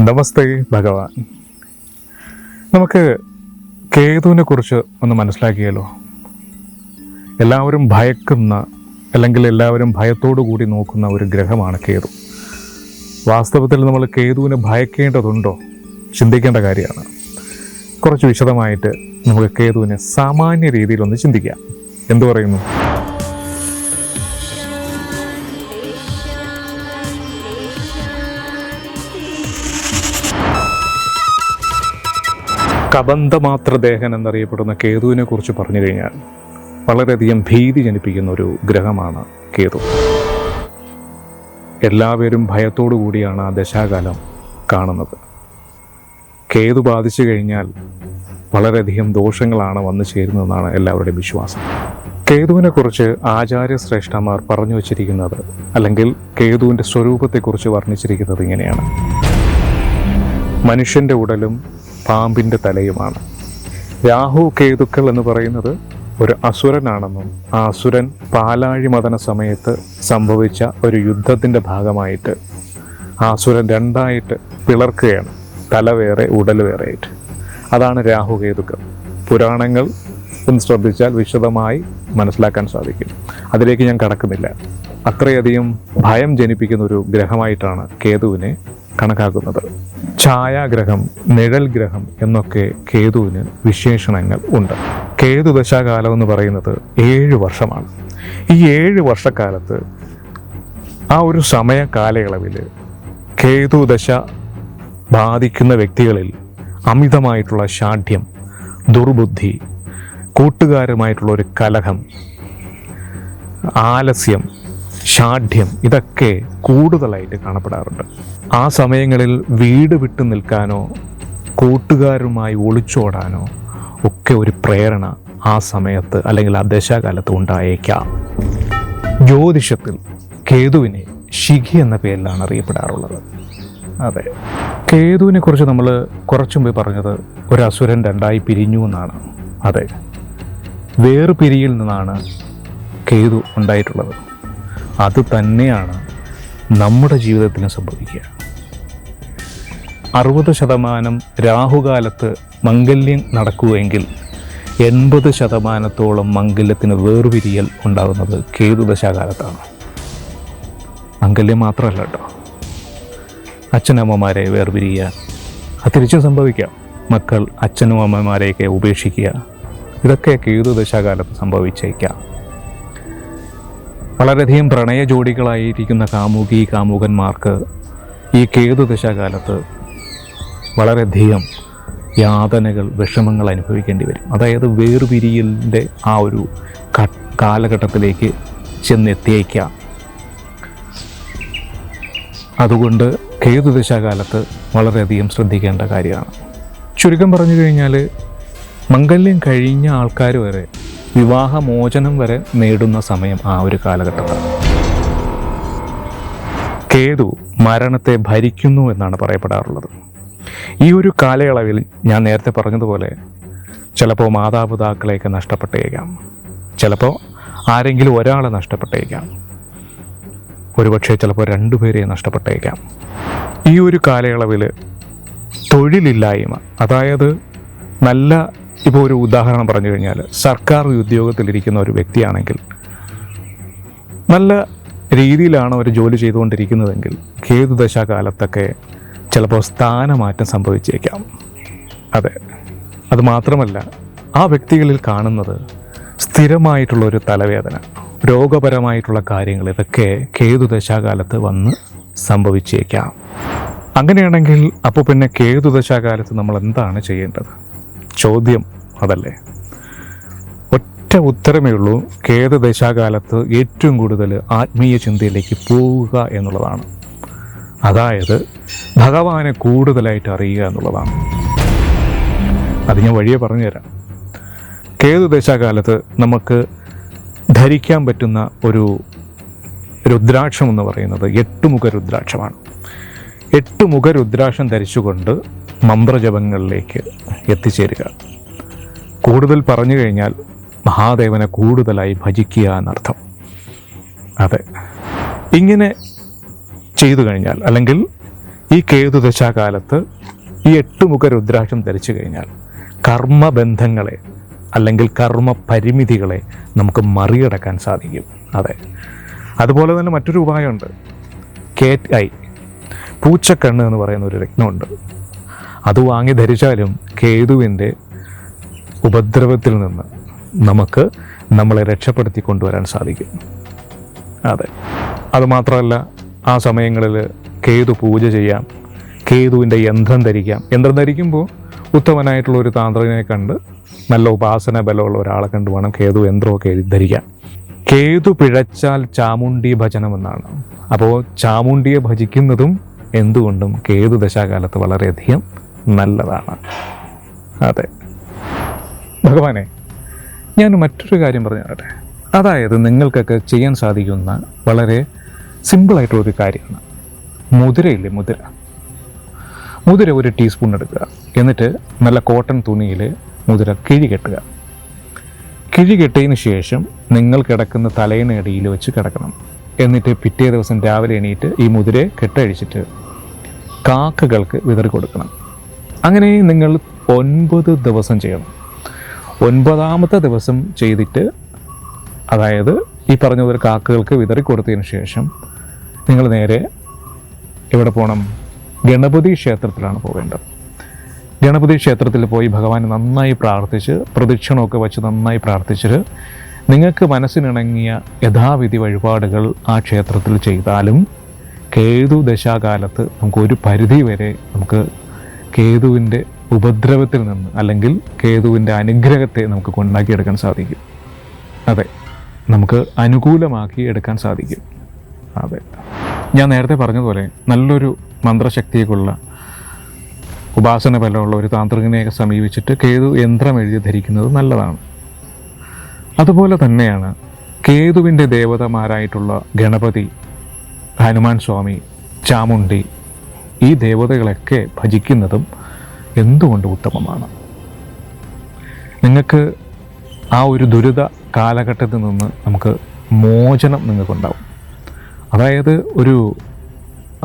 നമസ്തേ ഭഗവാൻ. നമുക്ക് കേതുവിനെ കുറിച്ച് ഒന്ന് മനസ്സിലാക്കിയാലോ? എല്ലാവരും ഭയക്കുന്ന അല്ലെങ്കിൽ എല്ലാവരും ഭയത്തോടു കൂടി നോക്കുന്ന ഒരു ഗ്രഹമാണ് കേതു. വാസ്തവത്തിൽ നമ്മൾ കേതുവിനെ ഭയക്കേണ്ടതുണ്ടോ? ചിന്തിക്കേണ്ട കാര്യമാണ്. കുറച്ച് വിശദമായിട്ട് നമുക്ക് കേതുവിനെ സാമാന്യ രീതിയിലൊന്ന് ചിന്തിക്കാം. എന്തു പറയുന്നു? കബന്ധമാത്രദേഹൻ എന്നറിയപ്പെടുന്ന കേതുവിനെ കുറിച്ച് പറഞ്ഞു കഴിഞ്ഞാൽ വളരെയധികം ഭീതി ജനിപ്പിക്കുന്ന ഒരു ഗ്രഹമാണ് കേതു. എല്ലാവരും ഭയത്തോടു കൂടിയാണ് ആ ദശാകാലം കാണുന്നത്. കേതു ബാധിച്ചു കഴിഞ്ഞാൽ വളരെയധികം ദോഷങ്ങളാണ് വന്നു ചേരുന്നതെന്നാണ് എല്ലാവരുടെയും വിശ്വാസം. കേതുവിനെ കുറിച്ച് ആചാര്യശ്രേഷ്ഠന്മാർ പറഞ്ഞു വച്ചിരിക്കുന്നത് അല്ലെങ്കിൽ കേതുവിന്റെ സ്വരൂപത്തെക്കുറിച്ച് വർണിച്ചിരിക്കുന്നത് ഇങ്ങനെയാണ്. മനുഷ്യന്റെ ഉടലും പാമ്പിന്റെ തലയുമാണ്. രാഹു കേതുക്കൾ എന്ന് പറയുന്നത് ഒരു അസുരനാണെന്നും ആ അസുരൻ പാലാഴി മതന സമയത്ത് സംഭവിച്ച ഒരു യുദ്ധത്തിന്റെ ഭാഗമായിട്ട് ആ അസുരൻ രണ്ടായിട്ട് പിളർക്കുകയാണ്. തല വേറെ ഉടൽ വേറെ ആയിട്ട് അതാണ് രാഹു കേതുക്കൾ. പുരാണങ്ങൾ ഒന്ന് ശ്രദ്ധിച്ചാൽ വിശദമായി മനസ്സിലാക്കാൻ സാധിക്കും. അതിലേക്ക് ഞാൻ കടക്കുന്നില്ല. അത്രയധികം ഭയം ജനിപ്പിക്കുന്ന ഒരു ഗ്രഹമായിട്ടാണ് കേതുവിനെ കണക്കാക്കുന്നത്. ഛായാഗ്രഹം നിഴൽ ഗ്രഹം എന്നൊക്കെ കേതുവിന് വിശേഷണങ്ങൾ ഉണ്ട്. കേതു ദശാകാലം എന്ന് പറയുന്നത് ഏഴ് വർഷമാണ്. ഈ ഏഴ് വർഷക്കാലത്ത് ആ ഒരു സമയ കാലയളവിൽ കേതു ദശ ബാധിക്കുന്ന വ്യക്തികളിൽ അമിതമായിട്ടുള്ള ഷാഠ്യം ദുർബുദ്ധി കൂട്ടുകാരുമായിട്ടുള്ള ഒരു കലഹം ആലസ്യം ഷാഠ്യം ഇതൊക്കെ കൂടുതലായിട്ട് കാണപ്പെടാറുണ്ട്. ആ സമയങ്ങളിൽ വീട് വിട്ടു നിൽക്കാനോ കൂട്ടുകാരുമായി ഒളിച്ചോടാനോ ഒക്കെ ഒരു പ്രേരണ ആ സമയത്ത് അല്ലെങ്കിൽ ആ ദശാകാലത്ത് ഉണ്ടായേക്കാം. ജ്യോതിഷത്തിൽ കേതുവിനെ ശിഖി എന്ന പേരിലാണ് അറിയപ്പെടാറുള്ളത്. അതെ. കേതുവിനെ കുറിച്ച് നമ്മൾ കുറച്ചു മുമ്പ് പറഞ്ഞത് ഒരു അസുരൻ രണ്ടായി പിരിഞ്ഞു എന്നാണ്. അതെ. വേർപിരിയിൽ നിന്നാണ് കേതു ഉണ്ടായിട്ടുള്ളത്. അത് തന്നെയാണ് നമ്മുടെ ജീവിതത്തിന് സംഭവിക്കുക. അറുപത് ശതമാനം രാഹുകാലത്ത് മംഗല്യം നടക്കുമെങ്കിൽ എൺപത് ശതമാനത്തോളം മംഗല്യത്തിന് വേർപിരിയൽ ഉണ്ടാകുന്നത് കേതുദശാകാലത്താണ് മംഗല്യം മാത്രമല്ല കേട്ടോ. അച്ഛനമ്മമാരെ വേർപിരിയുക അത് തിരിച്ചും സംഭവിക്കാം. മക്കൾ അച്ഛനും അമ്മമാരെയൊക്കെ ഉപേക്ഷിക്കുക ഇതൊക്കെ കേതുദശാകാലത്ത് സംഭവിച്ചേക്കാം. വളരെയധികം പ്രണയ ജോഡികളായിരിക്കുന്ന കാമുകി കാമുകന്മാർക്ക് ഈ കേതുദശാകാലത്ത് വളരെയധികം യാതനകൾ വിഷമങ്ങൾ അനുഭവിക്കേണ്ടി വരും. അതായത് വേർപിരിയലിന്റെ ആ ഒരു കാലഘട്ടത്തിലേക്ക് ചെന്നെത്തിയേക്കാം. അതുകൊണ്ട് കേതുദശാകാലത്ത് വളരെയധികം ശ്രദ്ധിക്കേണ്ട കാര്യമാണ്. ചുരുക്കം പറഞ്ഞു കഴിഞ്ഞാൽ മംഗല്യം കഴിഞ്ഞ ആൾക്കാർ വരെ വിവാഹമോചനം വരെ നേടുന്ന സമയം ആ ഒരു കാലഘട്ടത്താണ്. കേതു മരണത്തെ ഭരിക്കുന്നു എന്നാണ് പറയപ്പെടാറുള്ളത്. ഈ ഒരു കാലയളവിൽ ഞാൻ നേരത്തെ പറഞ്ഞതുപോലെ ചിലപ്പോൾ മാതാപിതാക്കളെയൊക്കെ നഷ്ടപ്പെട്ടേക്കാം. ചിലപ്പോൾ ആരെങ്കിലും ഒരാളെ നഷ്ടപ്പെട്ടേക്കാം. ഒരുപക്ഷെ ചിലപ്പോൾ രണ്ടുപേരെ നഷ്ടപ്പെട്ടേക്കാം. ഈ ഒരു കാലയളവിൽ തൊഴിലില്ലായ്മ അതായത് നല്ല ഇപ്പോൾ ഒരു ഉദാഹരണം പറഞ്ഞു കഴിഞ്ഞാൽ സർക്കാർ ഉദ്യോഗത്തിലിരിക്കുന്ന ഒരു വ്യക്തിയാണെങ്കിൽ നല്ല രീതിയിലാണ് അവർ ജോലി ചെയ്തുകൊണ്ടിരിക്കുന്നതെങ്കിൽ കേതുദശാകാലത്തൊക്കെ ചിലപ്പോൾ സ്ഥാനമാറ്റം സംഭവിച്ചേക്കാം. അതെ അത് മാത്രമല്ല ആ വ്യക്തികളിൽ കാണുന്നത് സ്ഥിരമായിട്ടുള്ള ഒരു തലവേദന രോഗപരമായിട്ടുള്ള കാര്യങ്ങൾ ഇതൊക്കെ കേതുദശാകാലത്ത് വന്ന് സംഭവിച്ചേക്കാം. അങ്ങനെയാണെങ്കിൽ അപ്പോൾ പിന്നെ കേതുദശാകാലത്ത് നമ്മൾ എന്താണ് ചെയ്യേണ്ടത്? ചോദ്യം അതല്ലേ? ഒറ്റ ഉത്തരമേ ഉള്ളൂ. കേത് ദശാകാലത്ത് ഏറ്റവും കൂടുതൽ ആത്മീയ ചിന്തയിലേക്ക് പോവുക എന്നുള്ളതാണ്. അതായത് ഭഗവാനെ കൂടുതലായിട്ട് അറിയുക എന്നുള്ളതാണ്. അത് ഞാൻ വഴിയെ പറഞ്ഞുതരാം. കേതു ദശാകാലത്ത് നമുക്ക് ധരിക്കാൻ പറ്റുന്ന ഒരു രുദ്രാക്ഷം എന്ന് പറയുന്നത് എട്ടുമുഖ രുദ്രാക്ഷമാണ്. എട്ടുമുഖ രുദ്രാക്ഷം ധരിച്ചുകൊണ്ട് മന്ത്രജപങ്ങളിലേക്ക് എത്തിച്ചേരുക. കൂടുതൽ പറഞ്ഞു കഴിഞ്ഞാൽ മഹാദേവനെ കൂടുതലായി ഭജിക്കുക എന്നർത്ഥം. അതെ. ഇങ്ങനെ ചെയ്തു കഴിഞ്ഞാൽ അല്ലെങ്കിൽ ഈ കേതു കേതുദശാകാലത്ത് ഈ എട്ടുമുഖ രുദ്രാക്ഷം ധരിച്ചു കഴിഞ്ഞാൽ കർമ്മബന്ധങ്ങളെ അല്ലെങ്കിൽ കർമ്മ പരിമിതികളെ നമുക്ക് മറികടക്കാൻ സാധിക്കും. അതെ. അതുപോലെ തന്നെ മറ്റൊരു ഉപായമുണ്ട്. കേറ്റ് ഐ പൂച്ചക്കണ്ണ് എന്ന് പറയുന്ന ഒരു രത്നമുണ്ട്. അത് വാങ്ങി ധരിച്ചാലും കേതുവിന്റെ ഉപദ്രവത്തിൽ നിന്ന് നമുക്ക് നമ്മളെ രക്ഷപ്പെടുത്തി കൊണ്ടുവരാൻ സാധിക്കും. അതെ. അതുമാത്രമല്ല ആ സമയങ്ങളിൽ കേതു പൂജ ചെയ്യാം കേതുവിന്റെ യന്ത്രം ധരിക്കാം. യന്ത്രം ധരിക്കുമ്പോൾ ഉത്തമനായിട്ടുള്ള ഒരു താന്ത്രികനെ കണ്ട് നല്ല ഉപാസന ബലമുള്ള ഒരാളെ കണ്ട് വേണം കേതു യന്ത്രമൊക്കെ ധരിക്കാം കേതു പിഴച്ചാൽ ചാമുണ്ടി ഭജനം എന്നാണ് അപ്പോൾ ചാമുണ്ടിയെ ഭജിക്കുന്നതും എന്തുകൊണ്ടും കേതു ദശാകാലത്ത് വളരെയധികം നല്ലതാണ്. അതെ. ഭഗവാനെ ഞാൻ മറ്റൊരു കാര്യം പറഞ്ഞു തരട്ടെ അതായത് നിങ്ങൾക്കൊക്കെ ചെയ്യാൻ സാധിക്കുന്ന വളരെ സിമ്പിളായിട്ടുള്ളൊരു കാര്യമാണ്. മുതിരയില്ലേ മുതിര? മുതിര ഒരു ടീസ്പൂൺ എടുക്കുക. എന്നിട്ട് നല്ല കോട്ടൺ തുണിയിൽ മുതിര കിഴി കെട്ടുക. കിഴി കെട്ടിയതിന് ശേഷം നിങ്ങൾ കിടക്കുന്ന തലയിണടിയിൽ വെച്ച് കിടക്കണം. എന്നിട്ട് പിറ്റേ ദിവസം രാവിലെ എണീറ്റ് ഈ മുതിരയെ കെട്ടഴിച്ചിട്ട് കാക്കകൾക്ക് വിതറി കൊടുക്കണം. അങ്ങനെ നിങ്ങൾ ഒൻപത് ദിവസം ചെയ്യണം. ഒൻപതാമത്തെ ദിവസം ചെയ്തിട്ട് അതായത് ഈ പറഞ്ഞ പോലെ കാക്കകൾക്ക് വിതറി കൊടുത്തതിന് ശേഷം നിങ്ങൾ നേരെ എവിടെ പോകണം ഗണപതി ക്ഷേത്രത്തിലാണ് പോകേണ്ടത് ഗണപതി ക്ഷേത്രത്തിൽ പോയി ഭഗവാൻ നന്നായി പ്രാർത്ഥിച്ച് പ്രദക്ഷിണമൊക്കെ വെച്ച് നന്നായി പ്രാർത്ഥിച്ചിട്ട് നിങ്ങൾക്ക് മനസ്സിനിണങ്ങിയ യഥാവിധി വഴിപാടുകൾ ആ ക്ഷേത്രത്തിൽ ചെയ്താലും കേതു ദശാകാലത്ത് നമുക്ക് ഒരു പരിധി വരെ നമുക്ക് കേതുവിന്റെ ഉപദ്രവത്തിൽ നിന്ന് അല്ലെങ്കിൽ കേതുവിന്റെ അനുഗ്രഹത്തെ നമുക്ക് കൊണ്ടാക്കിയെടുക്കാൻ സാധിക്കും. അതെ നമുക്ക് അനുകൂലമാക്കി എടുക്കാൻ സാധിക്കും. അതെ. ഞാൻ നേരത്തെ പറഞ്ഞതുപോലെ നല്ലൊരു മന്ത്രശക്തിയൊക്കെയുള്ള ഉപാസന ബലമുള്ള ഒരു താന്ത്രികനെയൊക്കെ സമീപിച്ചിട്ട് കേതു യന്ത്രം എഴുതി ധരിക്കുന്നത് നല്ലതാണ്. അതുപോലെ തന്നെയാണ് കേതുവിന്റെ ദേവതമാരായിട്ടുള്ള ഗണപതി ഹനുമാൻ സ്വാമി ചാമുണ്ടി ഈ ദേവതകളൊക്കെ ഭജിക്കുന്നതും എന്തുകൊണ്ട് ഉത്തമമാണ്? നിങ്ങൾക്ക് ആ ഒരു ദുരിത കാലഘട്ടത്തിൽ നിന്ന് നമുക്ക് മോചനം നിങ്ങൾക്കുണ്ടാവും. അതായത് ഒരു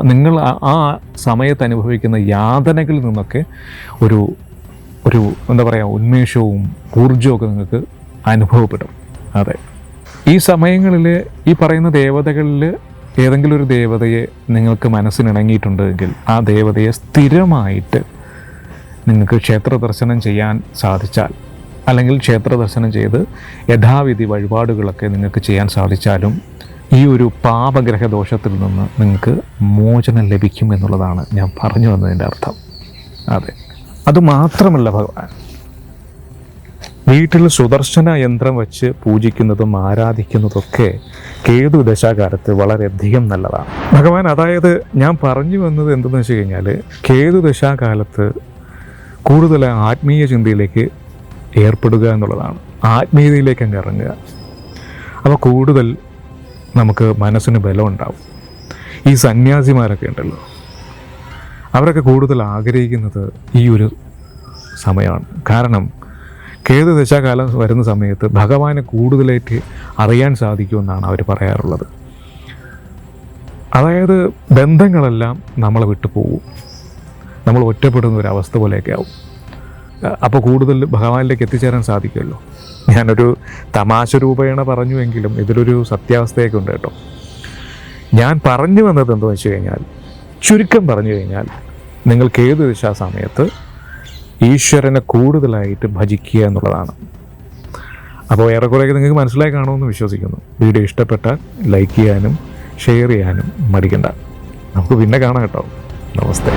നിങ്ങൾ ആ- സമയത്ത് അനുഭവിക്കുന്ന യാതനകളിൽ നിന്നൊക്കെ ഒരു ഒരു എന്താ പറയുക ഉന്മേഷവും ഊർജവും നിങ്ങൾക്ക് അനുഭവപ്പെടും. അതെ. ഈ സമയങ്ങളിൽ ഈ പറയുന്ന ദേവതകളിൽ ഏതെങ്കിലും ഒരു ദേവതയെ നിങ്ങൾക്ക് മനസ്സിനിണങ്ങിയിട്ടുണ്ടെങ്കിൽ ആ ദേവതയെ സ്ഥിരമായിട്ട് നിങ്ങൾക്ക് ക്ഷേത്ര ദർശനം ചെയ്യാൻ സാധിച്ചാൽ അല്ലെങ്കിൽ ക്ഷേത്ര ദർശനം ചെയ്ത് യഥാവിധി വഴിപാടുകളൊക്കെ നിങ്ങൾക്ക് ചെയ്യാൻ സാധിച്ചാലും ഈ ഒരു പാപഗ്രഹ ദോഷത്തിൽ നിന്ന് നിങ്ങൾക്ക് മോചനം ലഭിക്കും എന്നുള്ളതാണ് ഞാൻ പറഞ്ഞു വന്നതിന്റെ അർത്ഥം. അതെ. അതുമാത്രമല്ല ഭഗവാൻ. വീട്ടിൽ സുദർശന യന്ത്രം വെച്ച് പൂജിക്കുന്നതും ആരാധിക്കുന്നതൊക്കെ കേതു ദശാകാലത്ത് വളരെയധികം നല്ലതാണ്. ഭഗവാൻ അതായത് ഞാൻ പറഞ്ഞു വന്നത് എന്തെന്ന് വെച്ച് കഴിഞ്ഞാൽ കേതു ദശാകാലത്ത് കൂടുതൽ ആത്മീയ ചിന്തയിലേക്ക് ഏർപ്പെടുക എന്നുള്ളതാണ്. ആത്മീയതയിലേക്ക് അങ്ങ് ഇറങ്ങുക. അപ്പോൾ കൂടുതൽ നമുക്ക് മനസ്സിന് ബലം ഉണ്ടാവും. ഈ സന്യാസിമാരൊക്കെ ഉണ്ടല്ലോ. അവരൊക്കെ കൂടുതൽ ആഗ്രഹിക്കുന്നത് ഈ ഒരു സമയമാണ്. കാരണം കേതു ദശാകാലം വരുന്ന സമയത്ത് ഭഗവാനെ കൂടുതലായിട്ട് അറിയാൻ സാധിക്കുമെന്നാണ് അവർ പറയാറുള്ളത്. അതായത് ബന്ധങ്ങളെല്ലാം നമ്മളെ വിട്ടു പോകും നമ്മൾ ഒറ്റപ്പെടുന്ന ഒരു അവസ്ഥ പോലെയൊക്കെ ആവും. അപ്പോൾ കൂടുതൽ ഭഗവാനിലേക്ക് എത്തിച്ചേരാൻ സാധിക്കുമല്ലോ. ഞാനൊരു തമാശ രൂപേണ പറഞ്ഞുവെങ്കിലും ഇതിലൊരു സത്യാവസ്ഥയൊക്കെ ഉണ്ട് കേട്ടോ. ഞാൻ പറഞ്ഞു വന്നത് എന്താണെന്ന് വെച്ച് കഴിഞ്ഞാൽ ചുരുക്കം പറഞ്ഞു കഴിഞ്ഞാൽ നിങ്ങൾക്ക് ഏത് ദിശാ സമയത്ത് ഈശ്വരനെ കൂടുതലായിട്ട് ഭജിക്കുക എന്നുള്ളതാണ്. അപ്പോൾ ഏറെക്കുറെയൊക്കെ നിങ്ങൾക്ക് മനസ്സിലായി കാണുമെന്ന് വിശ്വസിക്കുന്നു. വീഡിയോ ഇഷ്ടപ്പെട്ടാൽ ലൈക്ക് ചെയ്യാനും ഷെയർ ചെയ്യാനും മടിക്കണ്ട. നമുക്ക് പിന്നെ കാണാം കേട്ടോ. നമസ്തേ.